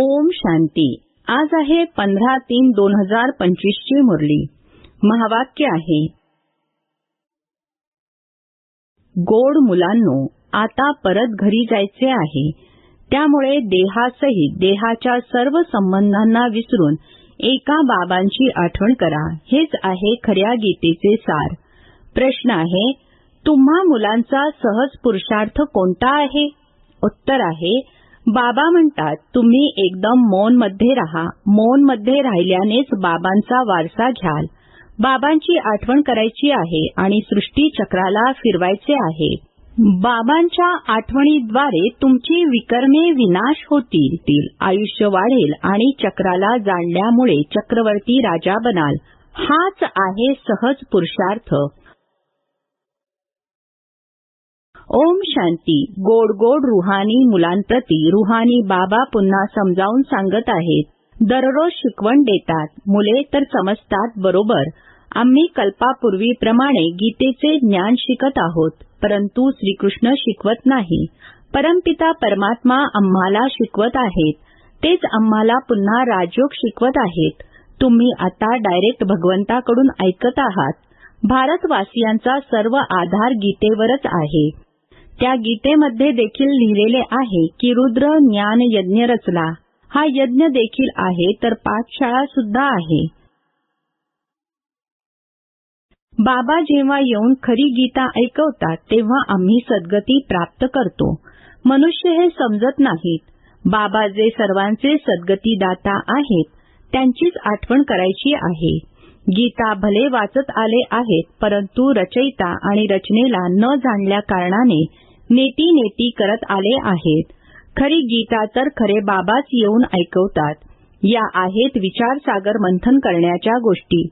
ओम शांती. आज आहे पंधरा तीन दोन हजार पंचवीस ची मुरली. महावाक्य आहे. गोड मुलांनो आता परत घरी जायचे आहे. त्यामुळे देहासहित देहाच्या सर्व संबंधांना विसरून एका बाबांची आठवण करा. हेच आहे खऱ्या गीतेचे सार. प्रश्न आहे तुम्हा मुलांचा सहज पुरुषार्थ कोणता आहे? उत्तर आहे बाबा म्हणतात तुम्ही एकदम मौनमध्ये राहा. मौनमध्ये राहिल्यानेच बाबांचा वारसा घ्याल. बाबांची आठवण करायची आहे आणि सृष्टी चक्राला फिरवायचे आहे. बाबांच्या आठवणीद्वारे तुमची विकर्मे विनाश होतील. आयुष्य वाढेल आणि चक्राला जाणल्यामुळे चक्रवर्ती राजा बनाल. हाच आहे सहज पुरुषार्थ. ओम शांती. गोड गोड रुहानी मुलांप्रती रुहानी बाबा पुन्हा समजावून सांगत आहेत. दररोज शिकवण देतात. मुले तर समजतात बरोबर. आम्ही कल्पापूर्वीप्रमाणे गीतेचे ज्ञान शिकत आहोत परंतु श्रीकृष्ण शिकवत नाही. परमपिता परमात्मा आम्हाला शिकवत आहेत. तेच आम्हाला पुन्हा राजयोग शिकवत आहेत. तुम्ही आता डायरेक्ट भगवंताकडून ऐकत आहात. भारतवासियांचा सर्व आधार गीतेवरच आहे. त्या गीतेमध्ये देखील लिहिलेले आहे की रुद्र ज्ञान यज्ञ रचला. हा यज्ञ देखील आहे तर पाठशाळा सुद्धा आहे. बाबा जेव्हा येऊन खरी गीता ऐकवतात तेव्हा आम्ही सद्गती प्राप्त करतो. मनुष्य हे समजत नाहीत. बाबा जे सर्वांचे सद्गतीदाता आहेत त्यांचीच आठवण करायची आहे. गीता भले वाचत आले आहेत परंतु रचयिता आणि रचनेला न जाणल्या कारणाने नेती नेती करत आले आहेत. खरी गीता तर खरे बाबाच येऊन ऐकवतात. या आहेत विचारसागर मंथन करण्याच्या गोष्टी.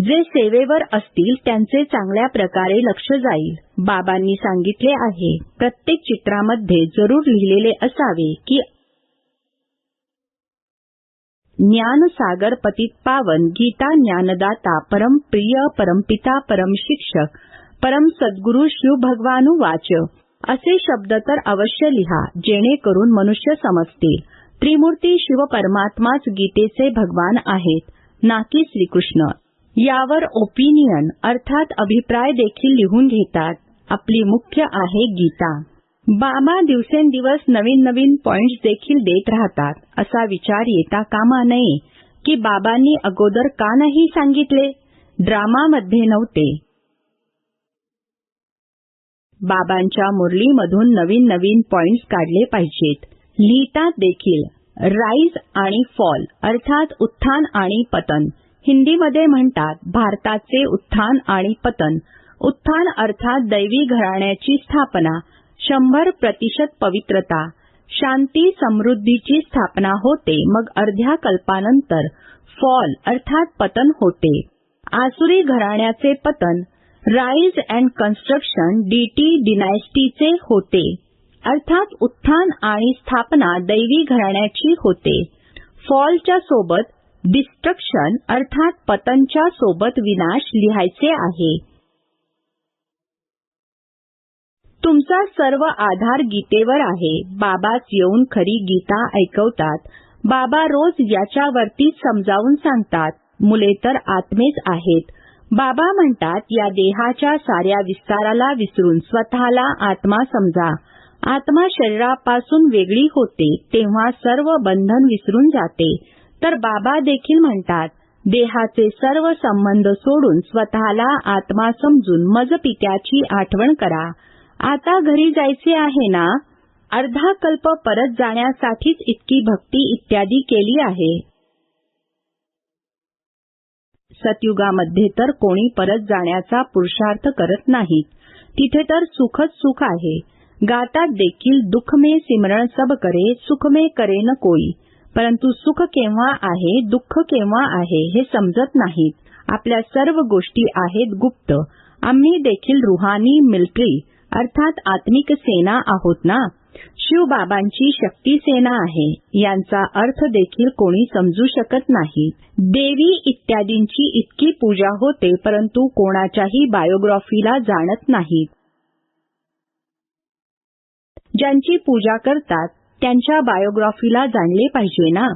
जे सेवेवर असतील त्यांचे चांगल्या प्रकारे लक्ष जाईल. बाबांनी सांगितले आहे प्रत्येक चित्रामध्ये जरूर लिहिलेले असावे की ज्ञान सागर पतित पावन गीता ज्ञानदाता परम प्रिय परमपिता परम शिक्षक परम सद्गुरु शिव भगवानु वाच. असे शब्द तर अवश्य लिहा जेणेकरून मनुष्य समजतील. त्रिमूर्ती शिव परमात्माच गीतेचे भगवान आहेत ना की श्रीकृष्ण. यावर ओपिनियन अर्थात अभिप्राय देखील लिहून घेतात. आपली मुख्य आहे गीता. बाबा दिवसेंदिवस नवीन नवीन पॉइंट्स देखील देत राहतात असा विचार येता कामा नये. की बाबांनी अगोदर का नाही सांगितले? ड्रामामध्ये नव्हते. बाबांच्या मुरलीमधून नवीन नवीन पॉइंट्स काढले पाहिजेत. लिहितात देखील राईज आणि फॉल अर्थात उत्थान आणि पतन. हिंदीमध्ये म्हणतात भारताचे उत्थान आणि पतन. उत्थान अर्थात दैवी घराण्याची स्थापना शंभर प्रतिशत पवित्रता. शांती समृद्धीची स्थापना होते मग अर्ध्या कल्पानंतर फॉल अर्थात पतन होते. आसुरी घराण्याचे पतन राईज अँड कन्स्ट्रक्शन डीटी डिनायस्टीचे होते. अर्थात उत्थान आणि स्थापना दैवी घराण्याची होते. फॉलच्या सोबत डिस्ट्रक्शन अर्थात पतनच्या सोबत विनाश लिहायचे आहे. तुमचा सर्व आधार गीतेवर आहे. बाबाच येऊन खरी गीता ऐकवतात. बाबा रोज याच्यावरती समजावून सांगतात. मुले तर आत्मेच आहेत. बाबा म्हणतात या देहाच्या साऱ्या विस्ताराला विसरून स्वतःला आत्मा समजा. आत्मा शरीरापासून वेगळी होते तेव्हा सर्व बंधन विसरून जाते. तर बाबा देखील म्हणतात देहाचे सर्व संबंध सोडून स्वतःला आत्मा समजून मज पित्याची आठवण करा. आता घरी जायचे आहे ना? अर्धा कल्प परत जाण्यासाठीच इतकी भक्ती इत्यादी केली आहे. सतयुगामध्ये तर कोणी परत जाण्याचा पुरुषार्थ करत नाहीत. तिथे तर सुखच सुख आहे. गातात देखील दुःख में सिमरण सब करे सुख में करे न कोई. परंतु सुख केव्हा आहे दुःख केव्हा आहे हे समजत नाहीत. आपल्या सर्व गोष्टी आहेत गुप्त. आम्ही देखील रुहानी मिल्ट्री अर्थात आत्मिक सेना आहोत ना? शिवबाबांची शक्तीसेना आहे. यांचा अर्थ देखील कोणी समजू शकत नाही. देवी इत्यादींची इतकी पूजा होते परंतु कोणाच्याही बायोग्राफीला जाणत नाहीत. ज्यांची पूजा करतात त्यांच्या बायोग्राफीला जाणले पाहिजे ना?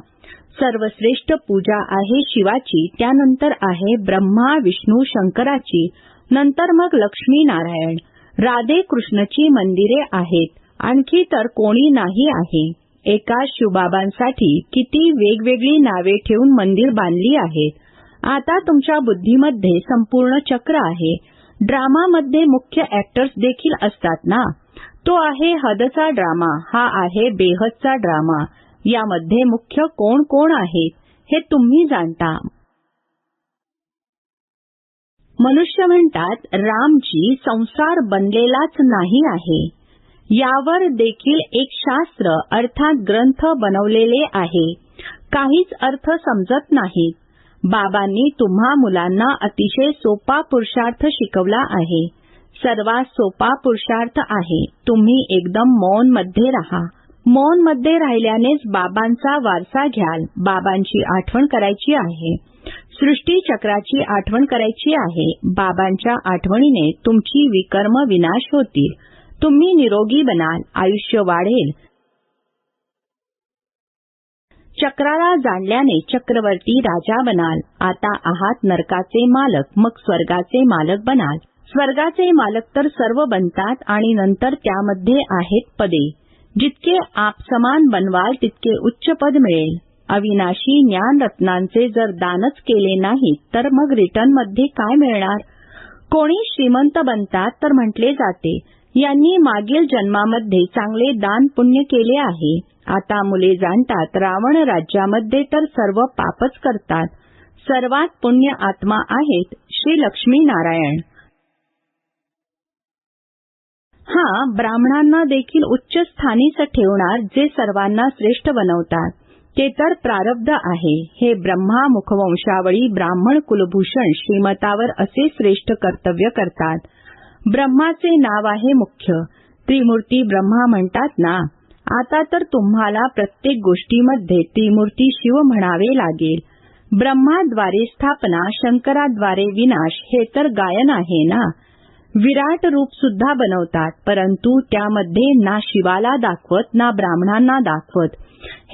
सर्वश्रेष्ठ पूजा आहे शिवाची त्यानंतर आहे ब्रह्मा विष्णू शंकराची नंतर मग लक्ष्मी नारायण राधे कृष्णची मंदिरे आहेत. आणखी तर कोणी नाही आहे. एका शिवबाबांसाठी किती वेगवेगळी नावे ठेवून मंदिर बांधली आहेत. आता तुमच्या बुद्धीमध्ये संपूर्ण चक्र आहे. ड्रामामध्ये मुख्य ऍक्टर्स देखील असतात ना? तो आहे हदचा ड्रामा हा आहे बेहदचा ड्रामा. यामध्ये मुख्य कोण कोण आहेत हे तुम्ही जाणता. मनुष्य म्हणतात रामजी संसार बनलेलाच नाही आहे. यावर देखील एक शास्त्र अर्थात ग्रंथ बनवलेले आहे. काहीच अर्थ समजत नाहीत बाबांनी तुम्हा मुलांना अतिशय सोपा पुरुषार्थ शिकवला आहे. सर्वात सोपा पुरुषार्थ आहे तुम्ही एकदम मौनमध्ये राहा. मौनमध्ये राहिल्यानेच बाबांचा वारसा घ्याल. बाबांची आठवण करायची आहे. सृष्टी चक्राची आठवण करायची आहे. बाबांच्या आठवणीने तुमची विकर्म विनाश होतील. तुम्ही निरोगी बनाल आयुष्य वाढेल. चक्राला जाणल्याने चक्रवर्ती राजा बनाल. आता आहात नरकाचे मालक मग स्वर्गाचे मालक बनाल. स्वर्गाचे मालक तर सर्व बनतात आणि नंतर त्यामध्ये आहेत पदे. जितके आप समान बनवाल तितके उच्च पद मिळेल. अविनाशी ज्ञान रत्नांचे जर दानच केले नाही तर मग रिटर्नमध्ये काय मिळणार? कोणी श्रीमंत बनतात तर म्हटले जाते. यांनी मागील जन्मामध्ये चांगले दान पुण्य केले आहे. आता मुले जाणतात रावण राज्यामध्ये तर सर्व पापच करतात. सर्वात पुण्य आत्मा आहेत श्री लक्ष्मी नारायण हा ब्राह्मणांना देखील उच्च स्थानीच ठेवणार जे सर्वांना श्रेष्ठ बनवतात. ते तर प्रारब्ध आहे. हे ब्रह्मा मुखवंशावळी ब्राह्मण कुलभूषण श्रीमतावर असे श्रेष्ठ कर्तव्य करतात. ब्रह्माचे नाव आहे मुख्य. त्रिमूर्ती ब्रह्मा म्हणतात ना. आता तर तुम्हाला प्रत्येक गोष्टीमध्ये त्रिमूर्ती शिव म्हणावे लागेल. ब्रह्माद्वारे स्थापना शंकराद्वारे विनाश हे तर गायन आहे ना. विराट रूप सुद्धा बनवतात परंतु त्यामध्ये ना शिवाला दाखवत ना ब्राह्मणांना दाखवत.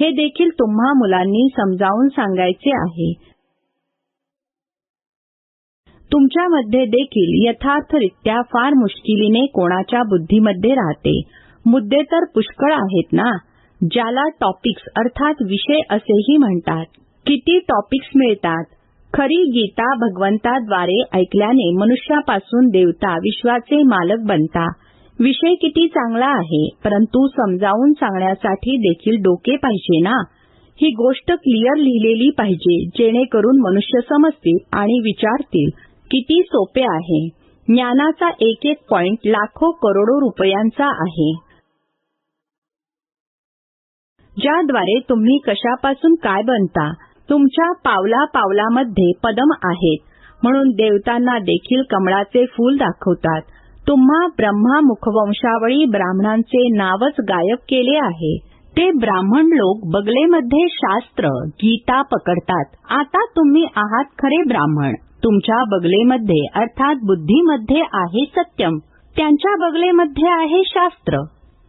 हे देखील तुम्हा मुलांनी समजावून सांगायचे आहे. तुमच्यामध्ये देखील यथार्थरित्या फार मुश्किलीने कोणाच्या बुद्धीमध्ये राहते. मुद्दे तर पुष्कळ आहेत ना? ज्याला टॉपिक्स अर्थात विषय असेही म्हणतात. किती टॉपिक्स मिळतात? खरी गीता भगवंताद्वारे ऐकल्याने मनुष्यापासून देवता विश्वाचे मालक बनता. विषय किती चांगला आहे परंतु समजावून सांगण्यासाठी देखील डोके पाहिजे ना? ही गोष्ट क्लिअर लिहिलेली पाहिजे जेणेकरून मनुष्य समजतील आणि विचारतील. किती सोपे आहे. ज्ञानाचा एक एक पॉइंट लाखो करोडो रुपयांचा आहे. ज्याद्वारे तुम्ही कशापासून काय बनता. तुमच्या पावला पावलामध्ये पदम आहेत. म्हणून देवतांना देखील कमळाचे फूल दाखवतात. तुम्हा ब्रह्मा मुखवंशावळी ब्राह्मणांचे नावच गायब केले आहे. ते ब्राह्मण लोक बगलेमध्ये शास्त्र गीता पकडतात. आता तुम्ही आहात खरे ब्राह्मण. तुमच्या बगलेमध्ये अर्थात बुद्धीमध्ये आहे सत्यम. त्यांच्या बगलेमध्ये आहे शास्त्र.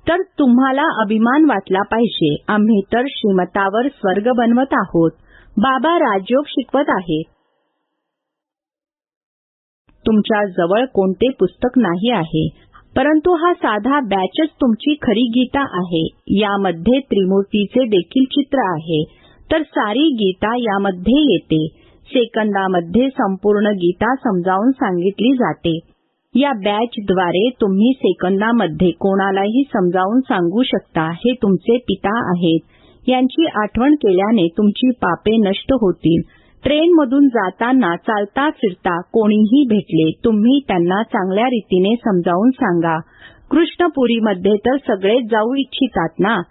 तर तुम्हाला अभिमान वाटला पाहिजे. आम्ही तर श्रीमतावर स्वर्ग बनवत आहोत. बाबा राजयोग शिकवत आहे. तुमच्या जवळ कोणते पुस्तक नाही आहे. परंतु हा साधा बॅचच तुमची खरी गीता आहे. यामध्ये त्रिमूर्तीचे देखील चित्र आहे. तर सारी गीता यामध्ये येते. सेकंदामध्ये संपूर्ण गीता समजावून सांगितली जाते. या बॅचद्वारे तुम्ही सेकंदामध्ये कोणालाही समजावून सांगू शकता हे तुमचे पिता आहेत. यांची आठवण केल्याने तुमची पापे नष्ट होतील. ट्रेनमधून जाताना चालता फिरता कोणीही भेटले तुम्ही त्यांना चांगल्या रीतीने समजावून सांगा. कृष्णपुरीमध्ये तर सगळेच जाऊ इच्छितात ना?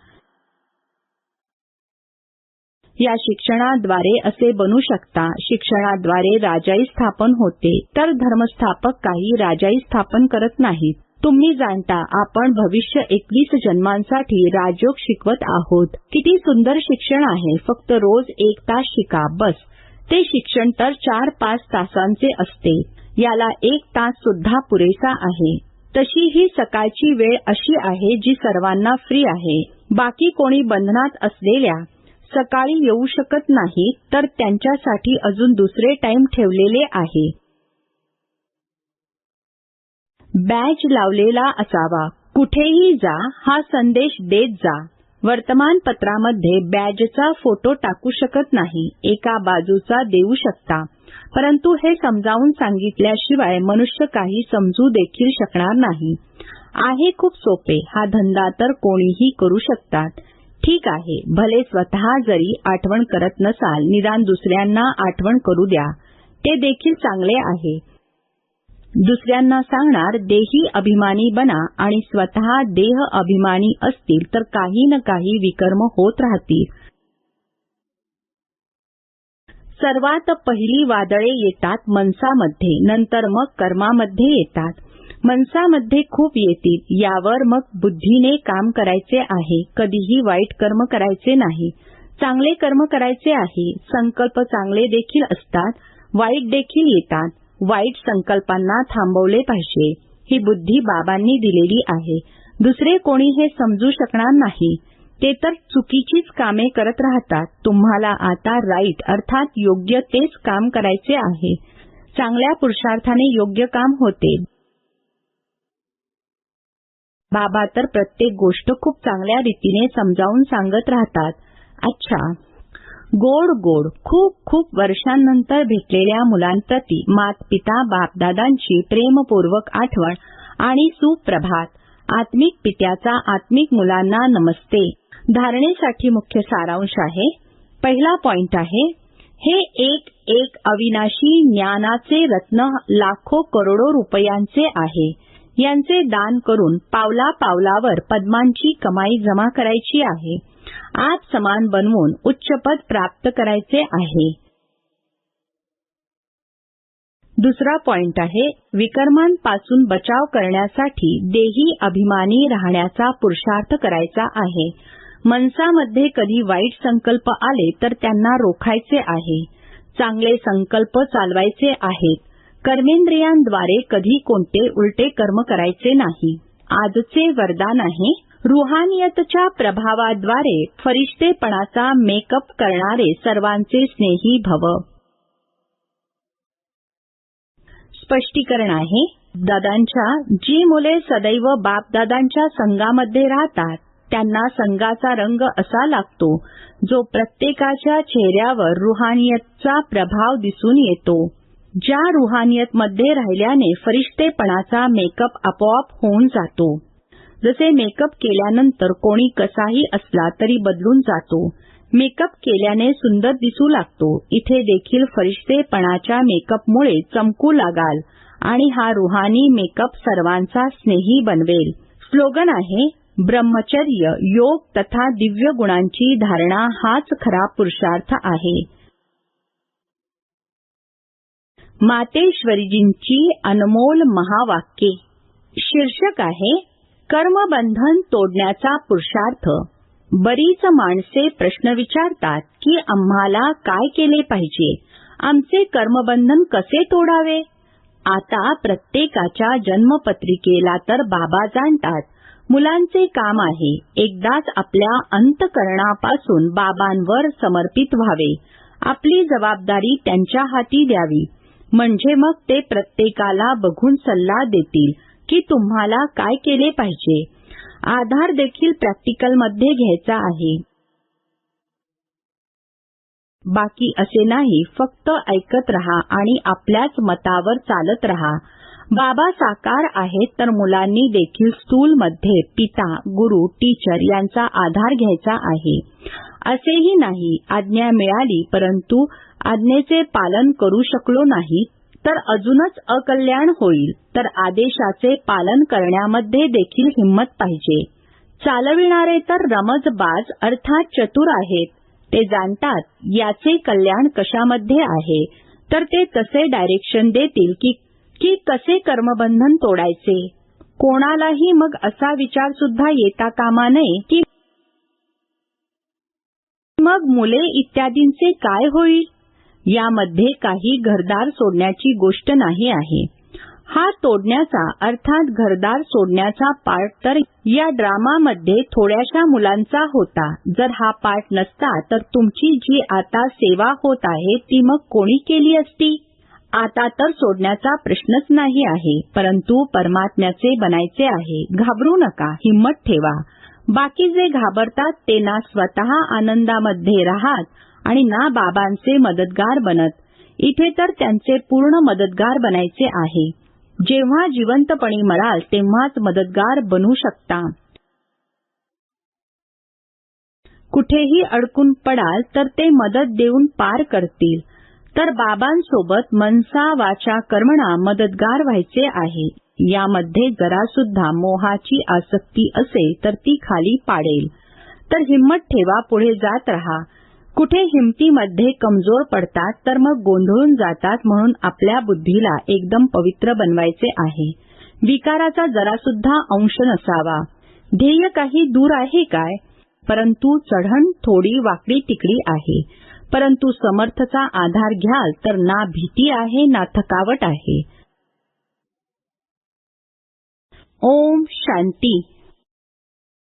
या शिक्षणाद्वारे असे बनू शकता. शिक्षणाद्वारे राजाई स्थापन होते. तर धर्मस्थापक काही राजाई स्थापन करत नाहीत. तुम्ही जाणता आपण भविष्य एकवीस जन्मांसाठी राजयोग शिकवत आहोत. किती सुंदर शिक्षण आहे. फक्त रोज एक तास शिका. बस. ते शिक्षण तर चार पाच तासांचे असते. याला एक तास सुद्धा पुरेसा आहे. तशी ही सकाळची वेळ अशी आहे जी सर्वांना फ्री आहे. बाकी कोणी बंधनात असलेल्या सकाळी येऊ शकत नाही तर त्यांच्यासाठी अजून दुसरे टाइम ठेवलेले आहे. बॅच लावलेला असावा. कुठेही जा हा संदेश देत जा. वर्तमानपत्रामध्ये बॅजचा फोटो टाकू शकत नाही एका बाजूचा देऊ शकता. परंतु हे समजावून सांगितल्याशिवाय मनुष्य काही समजू देखील शकणार नाही. आहे खूप सोपे हा धंदा तर कोणीही करू शकतात. ठीक आहे भले स्वतः जरी आठवण करत नसाल निदान दुसऱ्यांना आठवण करू द्या. ते देखील चांगले आहे. दुसऱ्यांना सांगणार देही अभिमानी बना आणि स्वतः देह अभिमानी असतील तर काही न काही विकर्म होत राहतील. सर्वात पहिली वादळे येतात मनसामध्ये नंतर मग कर्मामध्ये येतात. मनसामध्ये खूप येतील. यावर मग बुद्धीने काम करायचे आहे. कधीही वाईट कर्म करायचे नाही. चांगले कर्म करायचे आहे. संकल्प चांगले देखील असतात. वाईट देखील येतात. वाईट संकल्पांना थांबवले पाहिजे. ही बुद्धी बाबांनी दिलेली आहे. दुसरे कोणी हे समजू शकणार नाही. ते तर चुकीचीच कामे करत राहतात. तुम्हाला आता राईट अर्थात योग्य तेच काम करायचे आहे. चांगल्या पुरुषार्थाने योग्य काम होते. बाबा तर प्रत्येक गोष्ट खूप चांगल्या रीतीने समजावून सांगत राहतात. अच्छा. गोड गोड. खूप खूप वर्षांनंतर भेटलेल्या मुलांप्रती मात पिता बापदादांची प्रेमपूर्वक आठवण आणि सुप्रभात. आत्मिक पित्याचा आत्मिक मुलांना नमस्ते. धारणेसाठी मुख्य सारांश आहे. पहिला पॉइंट आहे हे एक एक अविनाशी ज्ञानाचे रत्न लाखो करोडो रुपयांचे आहे. यांचे दान करून पावला पावलावर पद्मांची कमाई जमा करायची आहे. आप समान बनवून उच्चपद प्राप्त करायचे आहे. दुसरा पॉइंट आहे विकर्मांपासून बचाव करण्यासाठी देही अभिमानी राहण्याचा पुरुषार्थ करायचा आहे. मनसामध्ये कधी वाईट संकल्प आले तर त्यांना रोखायचे आहे. चांगले संकल्प चालवायचे आहेत. कर्मेंद्रियांद्वारे कधी कोणते उलटे कर्म करायचे नाही. आजचे वरदान आहे रुहानियतच्या प्रभावाद्वारे फरिश्तेपणाचा मेकअप करणारे सर्वांचे स्नेही भव. स्पष्टीकरण आहे दादांच्या जी मुले सदैव बापदादांच्या संघामध्ये राहतात त्यांना संघाचा रंग असा लागतो जो प्रत्येकाच्या चेहऱ्यावर रुहानियतचा प्रभाव दिसून येतो. ज्या रुहानियतमध्ये राहिल्याने फरिश्तेपणाचा मेकअप आपोआप होऊन जातो. जसे मेकअप केल्यानंतर कोणी कसाही असला तरी बदलून जातो. मेकअप केल्याने सुंदर दिसू लागतो. इथे देखील फरिश्तेपणाच्या मेकअपमुळे चमकू लागाल आणि हा रुहानी मेकअप सर्वांचा स्नेही बनवेल. स्लोगन आहे ब्रह्मचर्य योग तथा दिव्य गुणांची धारणा हाच खरा पुरुषार्थ आहे. मातेश्वरीजींची अनमोल महावाक्ये. शीर्षक आहे कर्मबंधन तोडण्याचा पुरुषार्थ. बरीच माणसे प्रश्न विचारतात की आम्हाला काय केले पाहिजे? आमचे कर्मबंधन कसे तोडावे? आता प्रत्येकाच्या जन्मपत्रिकेला तर बाबा जाणतात. मुलांचे काम आहे एकदाच आपल्या अंतकरणापासून बाबांवर समर्पित व्हावे. आपली जबाबदारी त्यांच्या हाती द्यावी. म्हणजे मग ते प्रत्येकाला बघून सल्ला देतील की तुम्हाला काय केले पाहिजे. आधार देखील प्रॅक्टिकलमध्ये घ्यायचा आहे. बाकी असे नाही फक्त ऐकत रहा आणि आपल्याच मतावर चालत रहा. बाबा साकार आहेत तर मुलांनी देखील स्टूलमध्ये पिता गुरु टीचर यांचा आधार घ्यायचा आहे. असेही नाही आज्ञा मिळाली परंतु आज्ञेचे पालन करू शकलो नाही तर अजूनच अकल्याण होईल तर आदेशाचे पालन करण्यामध्ये देखील हिंमत पाहिजे. चालविणारे तर रमजबाज अर्थात चतुर आहेत ते जाणतात याचे कल्याण कशामध्ये आहे तर ते तसे डायरेक्शन देतील की की कसे कर्मबंधन तोडायचे? कोणालाही मग असा विचार सुद्धा येता कामा नये की मग मुले इत्यादींचे काय होईल? यामध्ये काही घरदार सोडण्याची गोष्ट नाही आहे. हा तोडण्याचा अर्थात घरदार सोडण्याचा पार्ट तर या ड्रामामध्ये थोड्याशा मुलांचा होता. जर हा पार्ट नसता तर तुमची जी आता सेवा होत आहे ती मग कोणी केली असती? आता तर सोडण्याचा प्रश्नच नाही आहे. परंतु परमात्म्याचे बनायचे आहे. घाबरू नका हिंमत ठेवा. बाकी जे घाबरतात ते ना स्वतः आनंदामध्ये राहत आणि ना बाबांचे मदतगार बनत. इथे तर त्यांचे पूर्ण मदतगार बनायचे आहे. जेव्हा जिवंतपणी मराल तेव्हाच मदतगार बनू शकता. कुठेही अडकून पडाल तर ते मदत देऊन पार करतील. तर बाबांसोबत मनसा वाचा कर्मणा मदतगार व्हायचे आहे. यामध्ये जरा सुद्धा मोहाची आसक्ती असेल तर ती खाली पाडेल. तर हिम्मत ठेवा पुढे जात रहा. कुठे हिमतीमध्ये कमजोर पडतात तर मग गोंधळून जातात म्हणून आपल्या बुद्धीला एकदम पवित्र बनवायचे आहे. विकाराचा जरा सुद्धा अंश नसावा. ध्येय काही दूर आहे काय? परंतु चढण थोडी वाकडी तिकडी आहे. परंतु समर्थचा आधार घ्याल तर ना भीती आहे ना थकावट आहे. ओम शांती.